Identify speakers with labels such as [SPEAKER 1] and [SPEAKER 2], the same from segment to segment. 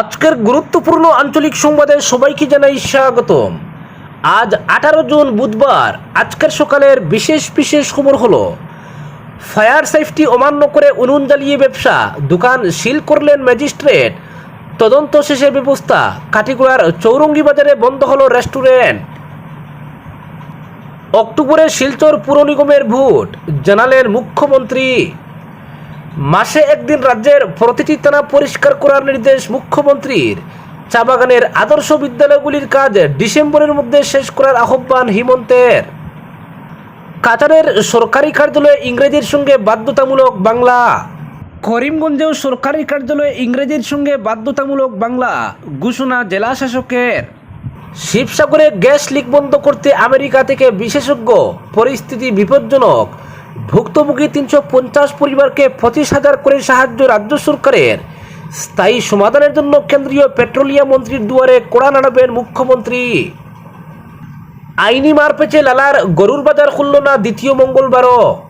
[SPEAKER 1] আজকের গুরুত্বপূর্ণ আঞ্চলিক সংবাদে সবাইকে জানাই স্বাগতম। আজ আঠারো জুন বুধবার, আজকের সকালের বিশেষ বিশেষ খবর হলো, ফায়ার সেফটি অমান্য করে উনুন জ্বালিয়ে ব্যবসা, দোকান সিল করলেন ম্যাজিস্ট্রেট। তদন্ত শেষে ব্যবস্থা কাটিগুড়ার চৌরঙ্গি বাজারে বন্ধ হলো রেস্টুরেন্ট। অক্টোবরে শিলচর পুর নিগমের ভোট, জানালেন মুখ্যমন্ত্রী। মাসে একদিন রাজ্যের প্রতিটি থানা পরিষ্কার করার নির্দেশ মুখ্যমন্ত্রীর। চা বাগানের আদর্শ বিদ্যালয়গুলির কাজ ডিসেম্বরের মধ্যে শেষ করার আহ্বান হিমন্তের। কাতারের সরকারি কার্যালয়ে ইংরেজির সঙ্গে বাধ্যতামূলক বাংলা। করিমগঞ্জেও সরকারি কার্যালয়ে ইংরেজির সঙ্গে বাধ্যতামূলক বাংলা ঘোষণা জেলা শাসকের। শিবসাগরে গ্যাস লিক বন্ধ করতে আমেরিকা থেকে বিশেষজ্ঞ। পরিস্থিতি বিপজ্জনক। ভুক্তভোগী তিনশো পঞ্চাশ পরিবারকে পঁচিশ হাজার করে সাহায্য রাজ্য সরকারের। স্থায়ী সমাধানের জন্য কেন্দ্রীয় পেট্রোলিয়াম মন্ত্রীর দুয়ারে কোড়া নাড়াবেন মুখ্যমন্ত্রী। আইনি মারপেচে লালার গরুর বাজার খুলল না দ্বিতীয় মঙ্গলবারও।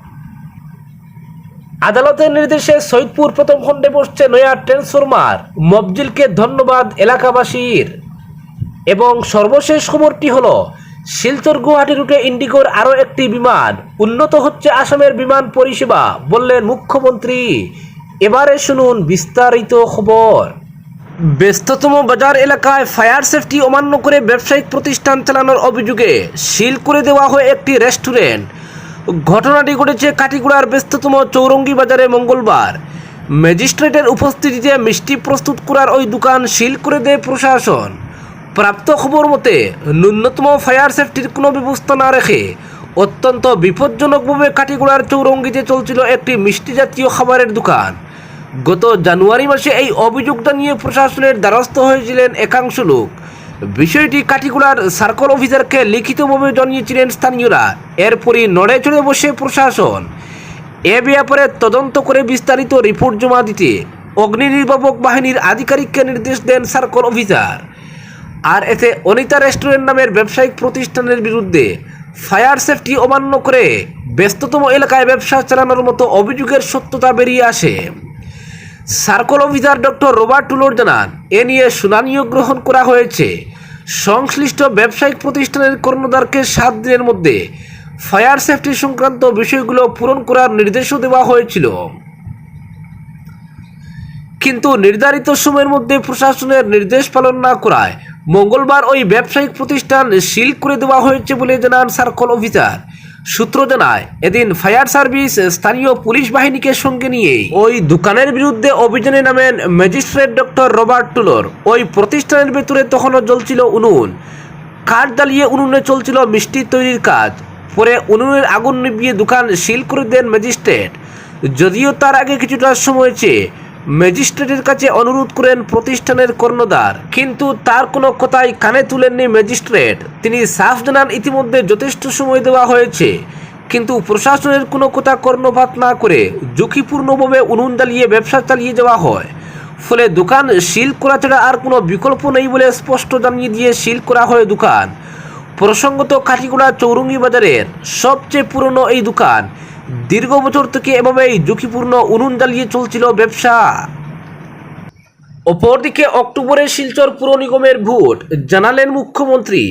[SPEAKER 1] আদালতের নির্দেশে সৈয়দপুর প্রথম খণ্ডে বসছে নয়া ট্রান্সফরমার। মবজিলকে ধন্যবাদ এলাকাবাসীর। এবং সর্বশেষ খবরটি হলো শিলচর গুয়াহাটি রুটে ইন্ডিগোর আরও একটি বিমান, উন্নত হচ্ছে আসামের বিমান পরিষেবা, বললেন মুখ্যমন্ত্রী। এবারে শুনুন বিস্তারিত খবর। ব্যস্ততম বাজার এলাকায় ফায়ার সেফটি অমান্য করে ব্যবসায়িক প্রতিষ্ঠান চালানোর অভিযোগে সিল করে দেওয়া হয় একটি রেস্টুরেন্ট। ঘটনাটি ঘটেছে কাটিগুড়ার ব্যস্ততম চৌরঙ্গি বাজারে মঙ্গলবার। ম্যাজিস্ট্রেটের উপস্থিতিতে মিষ্টি প্রস্তুত করার ওই দোকান সিল করে দেয় প্রশাসন। প্রাপ্ত খবর মতে, ন্যূনতম ফায়ার সেফটির কোনো ব্যবস্থা না রেখে অত্যন্ত বিপজ্জনকভাবে কাটিগুড়ার চৌরঙ্গিতে চলছিল একটি মিষ্টি জাতীয় খাবারের দোকান। গত জানুয়ারি মাসে এই অভিযোগ জানিয়ে প্রশাসনের দ্বারস্থ হয়েছিলেন একাংশ লোক। বিষয়টি কাটিগুড়ার সার্কল অফিসারকে লিখিতভাবে জানিয়েছিলেন স্থানীয়রা। এরপরই নড়ে চড়ে বসে প্রশাসন। এ ব্যাপারে তদন্ত করে বিস্তারিত রিপোর্ট জমা দিতে অগ্নি নির্বাপক বাহিনীর আধিকারিককে নির্দেশ দেন সার্কল অফিসার আর এতে অনিতা রেস্টুরেন্ট নামের ব্যবসায়িক প্রতিষ্ঠানের বিরুদ্ধে ফায়ার সেফটি অমান্য করে ব্যস্ততম এলাকায় ব্যবসা চালানোর মতো অভিযোগের সত্যতা বেরিয়ে আসে। সার্কল অফিসার ডক্টর রোবার্ট টুলোর জানান, এ নিয়ে শুনানিও গ্রহণ করা হয়েছে। সংশ্লিষ্ট ব্যবসায়িক প্রতিষ্ঠানের কর্ণধারকে সাত দিনের মধ্যে ফায়ার সেফটি সংক্রান্ত বিষয়গুলো পূরণ করার নির্দেশও দেওয়া হয়েছিল। কিন্তু নির্ধারিত সময়ের মধ্যে প্রশাসনের নির্দেশ পালন না করায় মঙ্গলবার ওই ব্যবসায়িক প্রতিষ্ঠান সিল করে দেওয়া হয়েছে বলে জানান সার্কল অফিসার। সূত্র জানায়, এদিন ফায়ার সার্ভিস স্থানীয় পুলিশ বাহিনীকে সঙ্গে নিয়ে ওই দোকানের বিরুদ্ধে অভিযানে নামেন ম্যাজিস্ট্রেট ডক্টর রবার্ট টুলোর। ওই প্রতিষ্ঠানের ভেতরে তখনও জ্বলছিল উনুন। কাঠ জ্বালিয়ে উনুনে চলছিল মিষ্টি তৈরির কাজ। পরে উনুনের আগুন নিভিয়ে দোকান সিল করে দেন ম্যাজিস্ট্রেট। যদিও তার আগে কিছুটা সময় চেয়ে ম্যাজিস্ট্রেটের কাছে অনুরোধ করেন প্রতিষ্ঠানের কর্ণধার। কিন্তু তার কোনো কথাই কানে তুলেননি ম্যাজিস্ট্রেট। তিনি সাফ জানান, ইতিমধ্যে যথেষ্ট সময় দেওয়া হয়েছে। কিন্তু প্রশাসনের কোনো কথা কর্ণপাত না করে ঝুঁকিপূর্ণভাবে উনুন জ্বালিয়ে ব্যবসা চালিয়ে যাওয়া হয়। ফলে দোকান সিল করা ছাড়া আর কোনো বিকল্প নেই বলে স্পষ্ট জানিয়ে দিয়ে সিল করা হয় দোকান। প্রসঙ্গত কাঠিগুড়া চৌরঙ্গি বাজারের সবচেয়ে পুরনো এই দোকান। দীর্ঘ বছর থেকে এভাবেই ঝুঁকিপূর্ণ উনুন জ্বালিয়ে চলছিল ব্যবসা। অপরদিকে অক্টোবরে শিলচর পুর নিগমের ভোট জানালেন মুখ্যমন্ত্রী।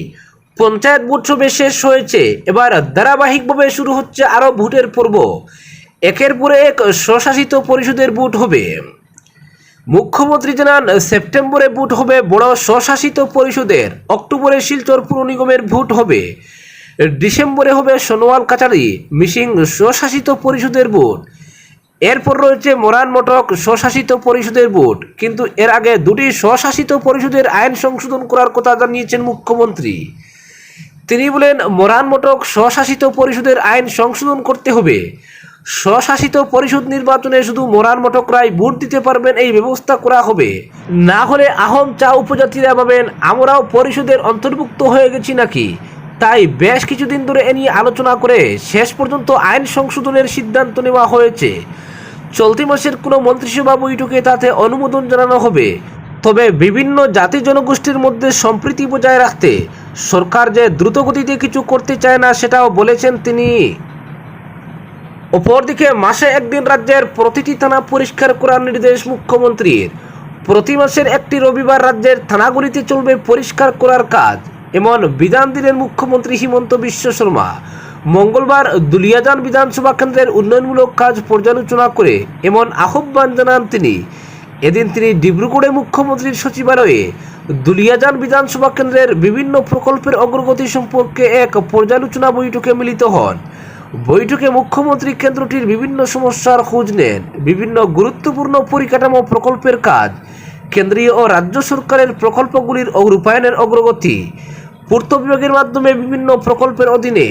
[SPEAKER 1] পঞ্চায়েত ভোট সবে শেষ হয়েছে, এবার ধারাবাহিকভাবে শুরু হচ্ছে আরও ভোটের পর্ব। একের পরে এক স্বশাসিত পরিষদের ভোট হবে। মুখ্যমন্ত্রী জানান, সেপ্টেম্বরে ভোট হবে বড় স্বশাসিত পরিষদের, অক্টোবরে শিলচর পুর নিগমের ভোট হবে। ডিসেম্বরে হবে সোনোয়াল কাচারি, মিসিং স্বশাসিত পরিষদের ভোট। এরপর রয়েছে মোরান মটক স্বশাসিত পরিষদের ভোট, কিন্তু এর আগে দুটি স্বশাসিত পরিষদের আইন সংশোধন করার কথা জানিয়েছেন মুখ্যমন্ত্রী। তিনি বলেন মোরান মটক স্বশাসিত পরিষদের আইন সংশোধন করতে হবে। স্বশাসিত পরিষদ নির্বাচনে শুধু মোরান মটকরাই ভোট দিতে পারবেন, এই ব্যবস্থা করা হবে। না হলে আহম চা উপজাতিরা ভাবেন, আমরাও পরিষদের অন্তর্ভুক্ত হয়ে গেছি নাকি? তাই বেশ কিছুদিন ধরে এ নিয়ে আলোচনা করে শেষ পর্যন্ত আইন সংশোধনের সিদ্ধান্ত নেওয়া হয়েছে। চলতি মাসের কোনো মন্ত্রিসভা বৈঠকে তাতে অনুমোদন জানানো হবে। তবে বিভিন্ন জাতি জনগোষ্ঠীর মধ্যে সম্প্রীতি বজায় রাখতে সরকার যে দ্রুতগতিতে কিছু করতে চায় না, সেটাও বলেছেন তিনি। অপরদিকে মাসে একদিন রাজ্যের প্রতিটি থানা পরিষ্কার করার নির্দেশ মুখ্যমন্ত্রীর। প্রতি মাসের একটি রবিবার রাজ্যের থানাগুলিতে চলবে পরিষ্কার করার কাজ। এমন বিধান দিলেন মুখ্যমন্ত্রী হিমন্ত বিশ্ব শর্মা। মঙ্গলবার দুলিয়াজান বিধানসভা কেন্দ্রের উন্নয়নমূলক কাজ পর্যালোচনা করে এমন আহ্বান জানান তিনি। এদিন তিনি ডিব্রুগড়ে মুখ্যমন্ত্রীর সচিবালয়ে দুলিয়াজান বিধানসভা কেন্দ্রের বিভিন্ন প্রকল্পের অগ্রগতি সম্পর্কে এক পর্যালোচনা বৈঠকে মিলিত হন। বৈঠকে মুখ্যমন্ত্রী কেন্দ্রটির বিভিন্ন সমস্যার খোঁজ নেন, বিভিন্ন গুরুত্বপূর্ণ পরিকাঠামো প্রকল্পের কাজ, কেন্দ্রীয় ও রাজ্য সরকারের প্রকল্পগুলির রূপায়ণের অগ্রগতি পূর্ত বিভাগের মাধ্যমে বিভিন্ন প্রকল্পের অধীনে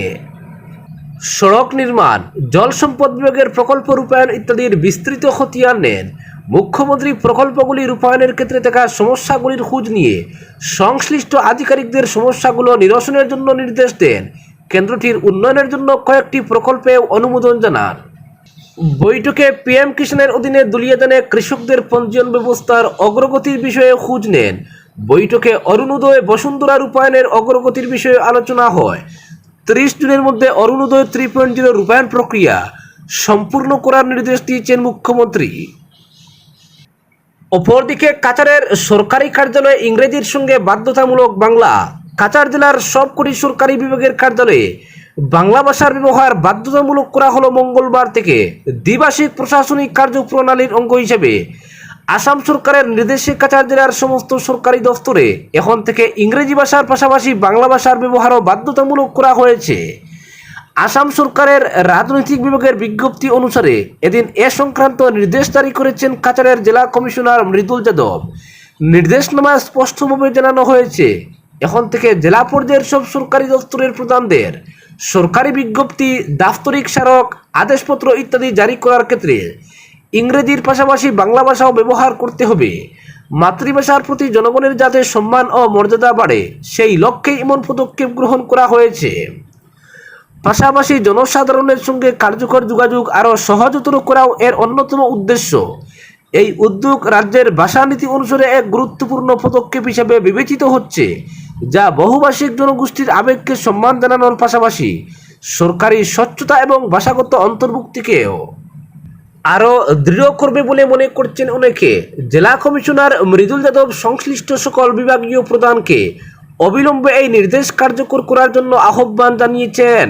[SPEAKER 1] সড়ক নির্মাণ, জল সম্পদ বিভাগের প্রকল্প রূপায়ণ ইত্যাদির বিস্তৃত খতিয়ান নেন। মুখ্যমন্ত্রী প্রকল্পগুলি রূপায়ণের ক্ষেত্রে থাকা সমস্যাগুলির খোঁজ নিয়ে সংশ্লিষ্ট আধিকারিকদের সমস্যাগুলো নিরসনের জন্য নির্দেশ দেন। কেন্দ্রটির উন্নয়নের জন্য কয়েকটি প্রকল্পে অনুমোদন জানান। বৈঠকে পিএম কিষানের অধীনে দুলিয়াদানে কৃষকদের পঞ্জীয়ন ব্যবস্থার অগ্রগতির বিষয়ে খোঁজ নেন। বৈঠকে অরুণোদয় বসুন্ধরা রূপায়ণের অগ্রগতির বিষয়ে আলোচনা হয়। ত্রিশ জুনের মধ্যে অরুণোদয় থ্রি পয়েন্ট জিরো রূপায়ণ প্রক্রিয়া সম্পূর্ণ করার নির্দেশ দিয়েছেন মুখ্যমন্ত্রী। অপরদিকে কাচারের সরকারি কার্যালয়ে ইংরেজির সঙ্গে বাধ্যতামূলক বাংলা কাচার জেলার সবকটি সরকারি বিভাগের কার্যালয়ে বাংলা ভাষার ব্যবহার বাধ্যতামূলক করা হলো মঙ্গলবার থেকে দ্বিভাষিক প্রশাসনিক কার্যপ্রণালীর অঙ্গ হিসেবে। আসাম সরকারের নির্দেশে কাচার জেলার সমস্ত সরকারি দফতরে এখন থেকে ইংরেজি ভাষার পাশাপাশি বাংলা ভাষার ব্যবহারও বাধ্যতামূলক করা হয়েছে। আসাম সরকারের রাজনৈতিক বিভাগের বিজ্ঞপ্তি অনুসারে এদিন এ সংক্রান্ত নির্দেশ জারি করেছেন কাচারের জেলা কমিশনার মৃদুল যাদব। নির্দেশনামায় স্পষ্টভাবে জানানো হয়েছে, এখন থেকে জেলা পর্যায়ের সব সরকারি দপ্তরের প্রধানদের সরকারি বিজ্ঞপ্তি, দাপ্তরিক স্মারক, আদেশপত্র ইত্যাদি জারি করার ক্ষেত্রে ইংরেজির পাশাপাশি বাংলা ভাষাও ব্যবহার করতে হবে। মাতৃভাষার প্রতি জনগণের যাতে সম্মান ও মর্যাদা বাড়ে, সেই লক্ষ্যে এমন পদক্ষেপ গ্রহণ করা হয়েছে। পাশাপাশি জনসাধারণের সঙ্গে কার্যকর যোগাযোগ আরও সহজতর করাও এর অন্যতম উদ্দেশ্য। এই উদ্যোগ রাজ্যের ভাষানীতি অনুসারে এক গুরুত্বপূর্ণ পদক্ষেপ হিসেবে বিবেচিত হচ্ছে, যা বহুভাষিক জনগোষ্ঠীর আবেগকে সম্মান জানানোর পাশাপাশি সরকারি স্বচ্ছতা এবং ভাষাগত অন্তর্ভুক্তিকেও আরও দৃঢ় করবে বলে মনে করছেন অনেকে। জেলা কমিশনার মৃদুল যাদব সংশ্লিষ্ট সকল বিভাগীয় প্রধানকে অবিলম্বে এই নির্দেশ কার্যকর করার জন্য আহ্বান জানিয়েছেন।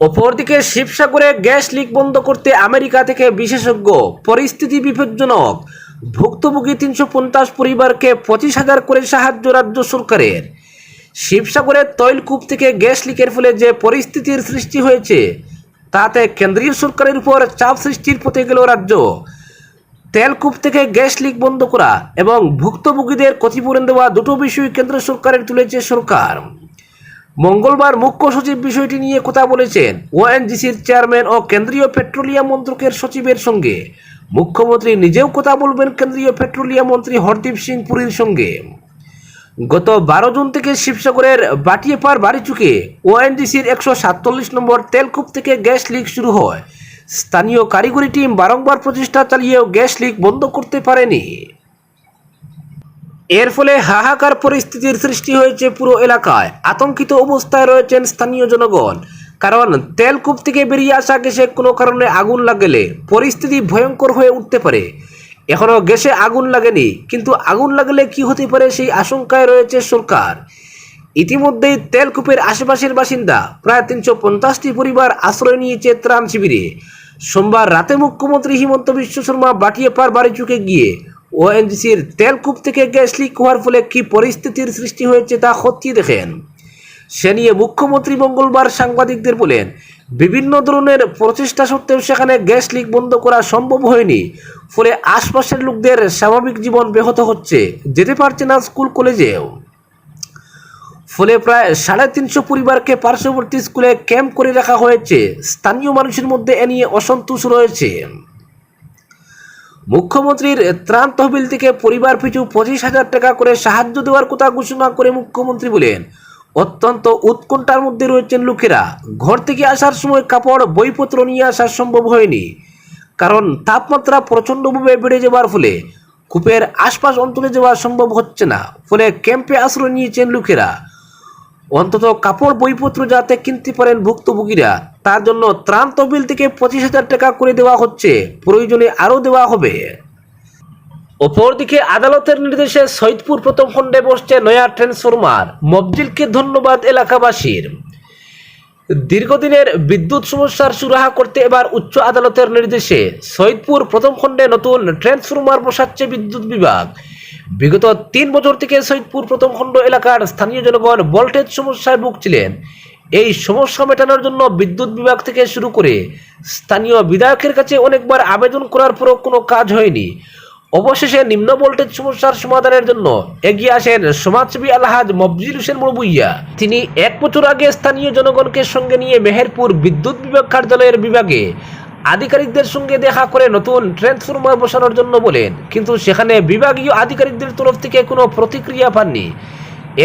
[SPEAKER 1] অপরদিকে শিবসাগরে গ্যাস লিক বন্ধ করতে আমেরিকা থেকে বিশেষজ্ঞ, পরিস্থিতি বিপজ্জনক। ভুক্তভোগী তিনশো পঞ্চাশ পরিবারকে পঁচিশ হাজার করে সাহায্য রাজ্য সরকারের। শিবসাগরের তৈলকূপ থেকে গ্যাস লিকের ফলে যে পরিস্থিতির সৃষ্টি হয়েছে তাতে কেন্দ্রীয় সরকারের উপর চাপ সৃষ্টির পথে গেল রাজ্য। তেলকূপ থেকে গ্যাস লিক বন্ধ করা এবং ভুক্তভোগীদের ক্ষতিপূরণ দেওয়া দুটো বিষয় কেন্দ্র সরকারের তুলেছে সরকার। মঙ্গলবার মুখ্য সচিব বিষয়টি নিয়ে কথা বলেছেন ওএনজিসির চেয়ারম্যান ও কেন্দ্রীয় পেট্রোলিয়াম মন্ত্রকের সচিবের সঙ্গে। মুখ্যমন্ত্রী নিজেও কথা বলবেন কেন্দ্রীয় পেট্রোলিয়াম মন্ত্রী হরদীপ সিং পুরীর সঙ্গে। গত বারো জুন থেকে শিবসাগরের বাটিয়েপার বাড়িচুকে ওএনজিসির একশো সাতচল্লিশ নম্বর তেলকূপ থেকে গ্যাস লিক শুরু হয়। স্থানীয় কারিগরি টিম বারংবার প্রচেষ্টা চালিয়েও গ্যাস লিক বন্ধ করতে পারেনি। এর ফলে হাহাকার পরিস্থিতির সৃষ্টি হয়েছে পুরো এলাকায়। আতঙ্কিত অবস্থায় রয়েছেন স্থানীয় জনগণ। কারণ তেলকূপ থেকে বেরিয়ে আসা গ্যাসে কোনো কারণে আগুন লাগলে পরিস্থিতি ভয়ঙ্কর হয়ে উঠতে পারে। এখনও গ্যাসে আগুন লাগেনি, কিন্তু আগুন লাগলে কি হতে পারে সেই আশঙ্কায় রয়েছে সরকার। ইতিমধ্যেই তেলকূপের আশেপাশের বাসিন্দা, প্রায় তিনশো পঞ্চাশটি পরিবার আশ্রয় নিয়েছে ত্রাণ শিবিরে। সোমবার রাতে মুখ্যমন্ত্রী হিমন্ত বিশ্ব শর্মা বাটিয়াপার বাড়ি চুকে গিয়ে ওএনজিসির তেলকূপ থেকে গ্যাস লিক হওয়ার ফলে কী পরিস্থিতির সৃষ্টি হয়েছে তা খতিয়ে দেখেন। সে নিয়ে মুখ্যমন্ত্রী মঙ্গলবার সাংবাদিকদের বলেন বিভিন্ন ধরনের প্রচেষ্টা সত্ত্বেও সেখানে গ্যাস লিক বন্ধ করা সম্ভব হয়নি। ফলে আশপাশের লোকদের স্বাভাবিক জীবন ব্যাহত হচ্ছে, যেতে পারছে না স্কুল, কলেজেও। ফলে প্রায় সাড়ে তিনশো পরিবারকে পার্শ্ববর্তী স্কুলে ক্যাম্প করে রাখা হয়েছে। স্থানীয় মানুষের মধ্যে এ নিয়ে অসন্তোষ রয়েছে। মুখ্যমন্ত্রীর ত্রাণ তহবিল থেকে পরিবার পিছু পঁচিশ হাজার টাকা করে সাহায্য দেওয়ার কথা ঘোষণা করে মুখ্যমন্ত্রী বলেন। অত্যন্ত উৎকণ্ঠার মধ্যে রয়েছেন লোকেরা। ঘর থেকে আসার সময় কাপড়, বইপত্র নিয়ে আসা সম্ভব হয়নি। কারণ তাপমাত্রা প্রচণ্ডভাবে বেড়ে যাওয়ার ফলে কূপের আশপাশ অঞ্চলে যাওয়া সম্ভব হচ্ছে না। ফলে ক্যাম্পে আশ্রয় নিয়েছেন লোকেরা। অন্তত কাপড়, বইপত্র যাতে কিনতে পারেন ভুক্তভোগীরা, তার জন্য ত্রাণ তহবিল থেকে পঁচিশ হাজার টাকা করে দেওয়া হচ্ছে। প্রয়োজনে আরও দেওয়া হবে। অপরদিকে আদালতের নির্দেশে সৈদপুর প্রথম খণ্ডে বসছে নয়া ট্রান্সফরমার। মবজিলকে ধন্যবাদ এলাকাবাসীর। দীর্ঘদিনের বিদ্যুৎ সমস্যার সুরাহা করতে এবার উচ্চ আদালতের নির্দেশে সৈদপুর প্রথম খণ্ডে নতুন ট্রান্সফরমার বসাচ্ছে বিদ্যুৎ বিভাগ। বিগত তিন বছর থেকে সৈয়দপুর প্রথম খণ্ড এলাকার স্থানীয় জনগণ ভোল্টেজ সমস্যায় ভুগছিলেন। এই সমস্যা মেটানোর জন্য বিদ্যুৎ বিভাগ থেকে শুরু করে স্থানীয় বিধায়কের কাছে অনেকবার আবেদন করার পরও কোনো কাজ হয়নি। অবশেষে নিম্ন ভোল্টেজ সমস্যার সমাধানের জন্য এগিয়ে আসেন সমাজসেবী আলহাজ মফজিল হোসেন মুরবুইয়া। তিনি এক বছর আগে স্থানীয় জনগণকে সঙ্গে নিয়ে মেহেরপুর বিদ্যুৎ বিভাগ কার্যালয়ের বিভাগে আধিকারিকদের সঙ্গে দেখা করে নতুন ট্রান্সফরমার বসানোর জন্য বলেন। কিন্তু সেখানে বিভাগীয় আধিকারিকদের তরফ থেকে কোনো প্রতিক্রিয়া পাননি।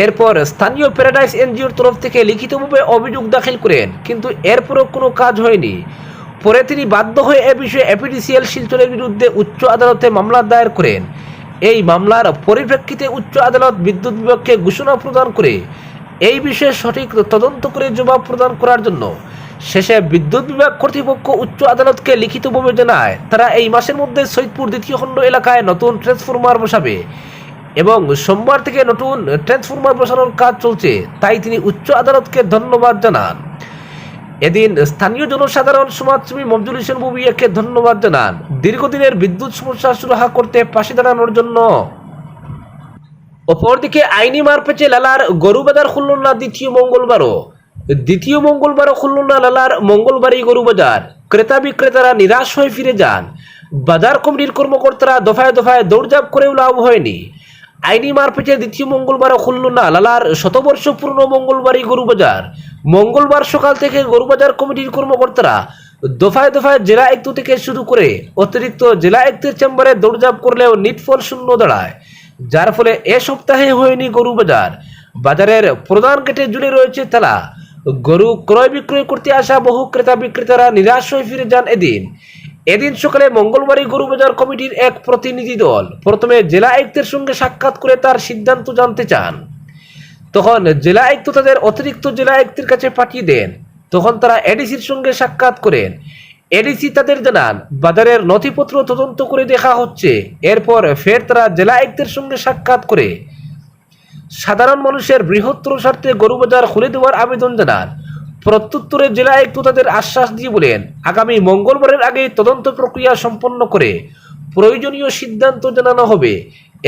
[SPEAKER 1] এরপর স্থানীয় প্যারাডাইস এনজিওর তরফ থেকে লিখিতভাবে অভিযোগ দাখিল করেন, কিন্তু এরপরও কোনো কাজ হয়নি। পরে তিনি বাধ্য হয়ে এ বিষয়ে এপিডিসিএল শিলচরের বিরুদ্ধে উচ্চ আদালতে মামলা দায়ের করেন। এই মামলার পরিপ্রেক্ষিতে উচ্চ আদালত বিদ্যুৎ বিভাগকে ঘোষণা প্রদান করে এই বিষয়ে সঠিক তদন্ত করে জবাব প্রদান করার জন্য শেষে বিদ্যুৎ বিভাগ কর্তৃপক্ষ উচ্চ আদালতকে লিখিতভাবে জানায়, তারা এই মাসের মধ্যে সৈদপুর দ্বিতীয় খণ্ড এলাকায় নতুন ট্রান্সফরমার বসাবে এবং সোমবার থেকে নতুন ট্রান্সফরমার বসানোর কাজ চলছে। তাই তিনি উচ্চ আদালতকে ধন্যবাদ জানান। এদিন স্থানীয় জনসাধারণ সমাজসেবী মমজুল হোসেন বুবিয়াকে ধন্যবাদ জানান। দীর্ঘদিনের বিদ্যুৎ সমস্যা সুরাহা করতে পাশে দাঁড়ানোর জন্য। অপরদিকে আইনি মারপেচে লালার গরুবাজার খুলল না দ্বিতীয় মঙ্গলবারও। দ্বিতীয় মঙ্গলবারও খুলল না লালার মঙ্গলবারই গরুবাজার। ক্রেতা বিক্রেতারা নিরাশ হয়ে ফিরে যান। বাজার কমিটির কর্মকর্তারা দফায় দফায় দৌড়ঝাঁপ করেও লাভ হয়নি। আইনি মারপেচে দ্বিতীয় মঙ্গলবারও খুলল না লালার শতবর্ষ পূর্ণ মঙ্গলবারই গরুবাজার। মঙ্গলবার সকাল থেকে গরুবাজার কমিটির কর্মকর্তারা দফায় দফায় জেলা আয়ুক্ত থেকে শুরু করে অতিরিক্ত জেলা আয়ুক্তের চেম্বারে দৌড়ঝাঁপ করলেও নিটফল শূন্য দাঁড়ায়। যার ফলে এ সপ্তাহে হয়নি গরু বাজার বাজারের প্রধান গেটে জুড়ে রয়েছে তালা গরু ক্রয় বিক্রয় করতে আসা বহু ক্রেতা বিক্রেতারা নিরাশ হয়ে ফিরে যান এদিন। এদিন সকালে মঙ্গলবারই গরু বাজার কমিটির এক প্রতিনিধি দল প্রথমে জেলা আয়ুক্তের সঙ্গে সাক্ষাৎ করে তার সিদ্ধান্ত জানতে চান। তখন জেলা আয়ুক্ত তাদের অতিরিক্ত জেলা আয়ুক্তের কাছে পাঠিয়ে দেন। তখন তারা এডিসির সঙ্গে সাক্ষাৎ করেন। এডিসি তাদের জানান, বাজারের নথিপত্র তদন্ত করে দেখা হচ্ছে। এরপর ফের তারা জেলা আয়ুক্তের সঙ্গে সাক্ষাৎ করে। সাধারণ মানুষের বৃহত্তর স্বার্থে গরু বাজার খুলে দেওয়ার আবেদন জানান। প্রত্যুত্তরে জেলা আয়ুক্ত তাদের আশ্বাস দিয়ে বলেন, আগামী মঙ্গলবারের আগে তদন্ত প্রক্রিয়া সম্পন্ন করে প্রয়োজনীয় সিদ্ধান্ত জানানো হবে।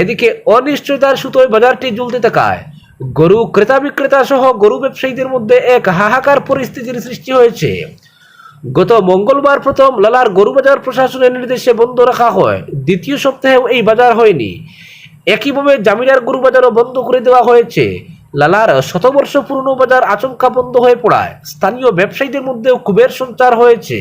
[SPEAKER 1] এদিকে অনিশ্চয়তার সুতোয় বাজারটি ঝুলতে থাকায় গরু ক্রেতা বিক্রেতা সহ গরু ব্যবসায়ীদের মধ্যে এক হাহাকার পরিস্থিতির সৃষ্টি হয়েছে। গত মঙ্গলবার প্রথম লালার গরু বাজার প্রশাসনের নির্দেশে বন্ধ রাখা হয়। দ্বিতীয় সপ্তাহেও এই বাজার হয়নি। একইভাবে জামিনার গরু বাজারও বন্ধ করে দেওয়া হয়েছে। লালার শতবর্ষ পুরনো বাজার আচমকা বন্ধ হয়ে পড়ায় স্থানীয় ব্যবসায়ীদের মধ্যেও ক্ষোভের সঞ্চার হয়েছে।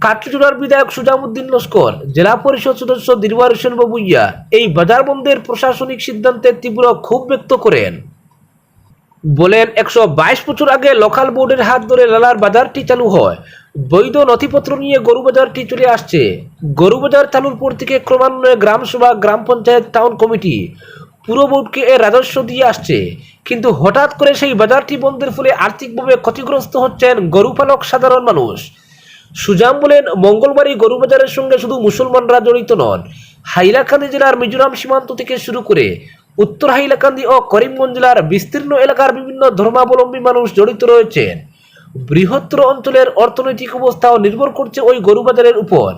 [SPEAKER 1] কাটচুড়ার বিধায়ক সুজামুদ্দিন লস্কর, জেলা পরিষদ সদস্য দিলওয়ার হোসেন বাবুইয়া এই বাজার বন্ধের প্রশাসনিক সিদ্ধান্তের তীব্র ক্ষোভ ব্যক্ত করেন। বলেন, একশো বাইশ বছর আগে লোকাল বোর্ডের হাত ধরে লালার বাজারটি চালু হয়। বৈধ নথিপত্র নিয়ে গরু বাজারটি চলে আসছে। গরু বাজার চালুর পর থেকে ক্রমান্বয়ে গ্রাম সভা গ্রাম পঞ্চায়েত, টাউন কমিটি পুরো বোর্ডকে এর রাজস্ব দিয়ে আসছে। কিন্তু হঠাৎ করে সেই বাজারটি বন্ধের ফলে আর্থিকভাবে ক্ষতিগ্রস্ত হচ্ছেন গরুপালক সাধারণ মানুষ। সুজাম বলেন, মঙ্গলবারই গরু বাজারের সঙ্গে শুধু মুসলমানরা জড়িত নন। হাইলাকান্দি জেলার মিজোরাম সীমান্ত থেকে শুরু করে উত্তর হাইলাকান্দি ও করিমগঞ্জ জেলার বিস্তীর্ণ এলাকার বিভিন্ন ধর্মাবলম্বী মানুষ জড়িত রয়েছেন। বৃহত্তর অঞ্চলের অর্থনৈতিক অবস্থাও নির্ভর করছে ওই গরু বাজারের উপর।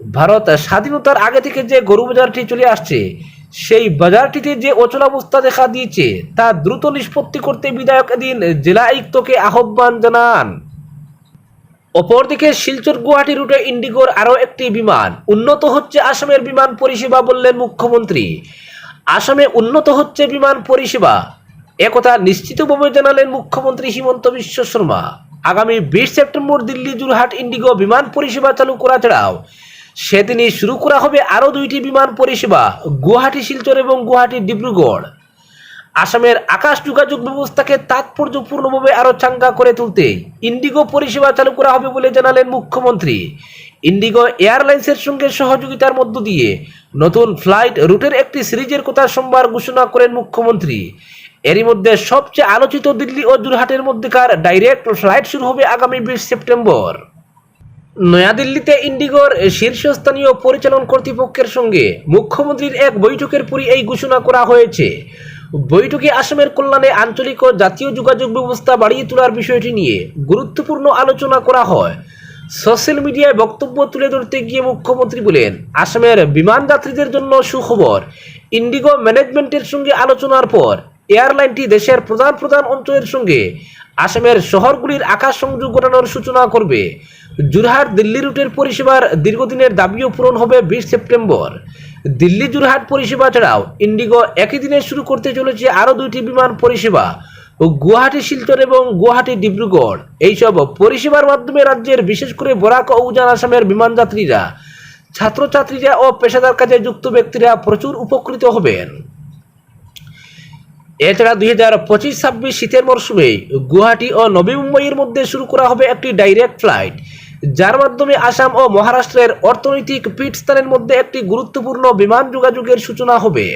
[SPEAKER 1] ভারত স্বাধীনতার আগে থেকে যে গরু বাজারটি চলে আসছে, সেই বাজারটিতে যে অচলাবস্থা দেখা দিয়েছে, তা দ্রুত নিষ্পত্তি করতে বিধায়ক এদিন জেলা আয়ুক্তকে আহ্বান জানান। অপরদিকে শিলচর গুয়াহাটি রুটে ইন্ডিগোর আরও একটি বিমান উন্নত হচ্ছে আসামের বিমান পরিষেবা বললেন মুখ্যমন্ত্রী। আসামে উন্নত হচ্ছে বিমান পরিষেবা। একথা নিশ্চিতভাবে জানালেন মুখ্যমন্ত্রী হিমন্ত বিশ্ব শর্মা। আগামী বিশ সেপ্টেম্বর দিল্লি জুরহাট ইন্ডিগো বিমান পরিষেবা চালু করা ছাড়াও সেদিনই শুরু করা হবে আরও দুইটি বিমান পরিষেবা, গুয়াহাটি শিলচর এবং গুয়াহাটি ডিব্রুগড়। আসামের আকাশ যোগাযোগ ব্যবস্থাকে তাৎপর্যপূর্ণভাবে আরও চাঙ্গা করে তুলতে ইন্ডিগো পরিষেবা চালু করা হবে বলে জানালেন মুখ্যমন্ত্রী। ইন্ডিগো এয়ারলাইন্সের সঙ্গে সহযোগিতার মধ্য দিয়ে নতুন ফ্লাইট রুটের একটি সিরিজের কথা সোমবার ঘোষণা করেন মুখ্যমন্ত্রী। এরই মধ্যে সবচেয়ে আলোচিত দিল্লি ও জুরহাটের মধ্যেকার ডাইরেক্ট ফ্লাইট শুরু হবে আগামী বিশ সেপ্টেম্বর। নয়াদিল্লিতে ইন্ডিগোর শীর্ষস্থানীয় পরিচালন কর্তৃপক্ষের সঙ্গে মুখ্যমন্ত্রীর এক বৈঠকের পরই এই ঘোষণা করা হয়েছে। বৈঠকে আসামের কল্যাণে আঞ্চলিক ও জাতীয় যোগাযোগ ব্যবস্থা বাড়িয়ে তোলার বিষয়টি নিয়ে গুরুত্বপূর্ণ আলোচনা করা হয়। সোশ্যাল মিডিয়ায় বক্তব্য তুলে ধরতে গিয়ে মুখ্যমন্ত্রী বলেন, আসামের বিমান যাত্রীদের জন্য সুখবর। ইন্ডিগো ম্যানেজমেন্টের সঙ্গে আলোচনার পর এয়ারলাইনটি দেশের প্রধান প্রধান অঞ্চলের সঙ্গে আসামের শহরগুলির আকাশ সংযোগ ঘটানোর সূচনা করবে। জুরহাট দিল্লি রুটের পরিষেবার দীর্ঘদিনের দাবিও পূরণ হবে বিশ সেপ্টেম্বর। দিল্লি জুরহাট পরিষেবা ছাড়াও ইন্ডিগো একই দিনে শুরু করতে চলেছে আরও দুইটি বিমান পরিষেবা। গুয়াহাটি, শিলচর এবং গুয়াহাটি, ডিব্রুগড়। এইসব পরিষেবার মাধ্যমে রাজ্যের বিশেষ করে বরাক ও উজান আসামের বিমান যাত্রীরা, ছাত্রছাত্রীরা ও পেশাদার কাজে যুক্ত ব্যক্তিরা প্রচুর উপকৃত হবেন। এছাড়া দুই হাজার পঁচিশ ছাব্বিশ শীতের মরশুমে গুয়াহাটি ও নবী মুম্বাইয়ের মধ্যে শুরু করা হবে একটি ডাইরেক্ট ফ্লাইট। যার মাধ্যমে আসাম ও মহারাষ্ট্রের অর্থনৈতিক পীঠস্থানের মধ্যে একটি গুরুত্বপূর্ণ বিমান যোগাযোগের সূচনা হবে।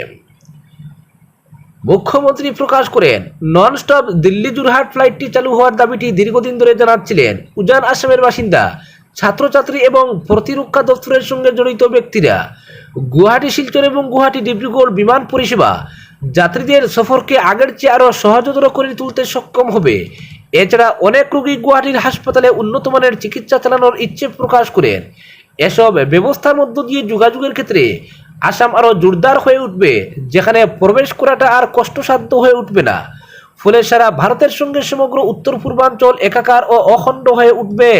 [SPEAKER 1] মুখ্যমন্ত্রী প্রকাশ করেন নন স্টপ দিল্লি জুরহাট ফ্লাইটটি চালু হওয়ার দাবিটি দীর্ঘদিন ধরে জানাচ্ছিলেন উজান আসামের বাসিন্দা, ছাত্রছাত্রী এবং প্রতিরক্ষা দপ্তরের সঙ্গে জড়িত ব্যক্তিরা। গুয়াহাটি, শিলচর এবং গুয়াহাটি ডিব্রুগড় বিমান পরিষেবা যাত্রীদের সফরকে আগের চেয়ে আরও সহজতর করে তুলতে সক্ষম হবে। এছাড়া অনেক রোগী গুয়াহাটির হাসপাতালে উন্নত মানের চিকিৎসা চালানোর ইচ্ছে প্রকাশ করেন। এসব ব্যবস্থার মধ্য দিয়ে যোগাযোগের ক্ষেত্রে আসাম আরও জোরদার হয়ে উঠবে, যেখানে প্রবেশ করাটা আর কষ্টসাধ্য হয়ে উঠবে না। ফলে সারা ভারতের সঙ্গে সমগ্র উত্তর পূর্বাঞ্চল একাকার ও অখণ্ড হয়ে উঠবে।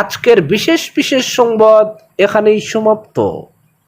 [SPEAKER 1] আজকের বিশেষ বিশেষ সংবাদ এখানেই সমাপ্ত।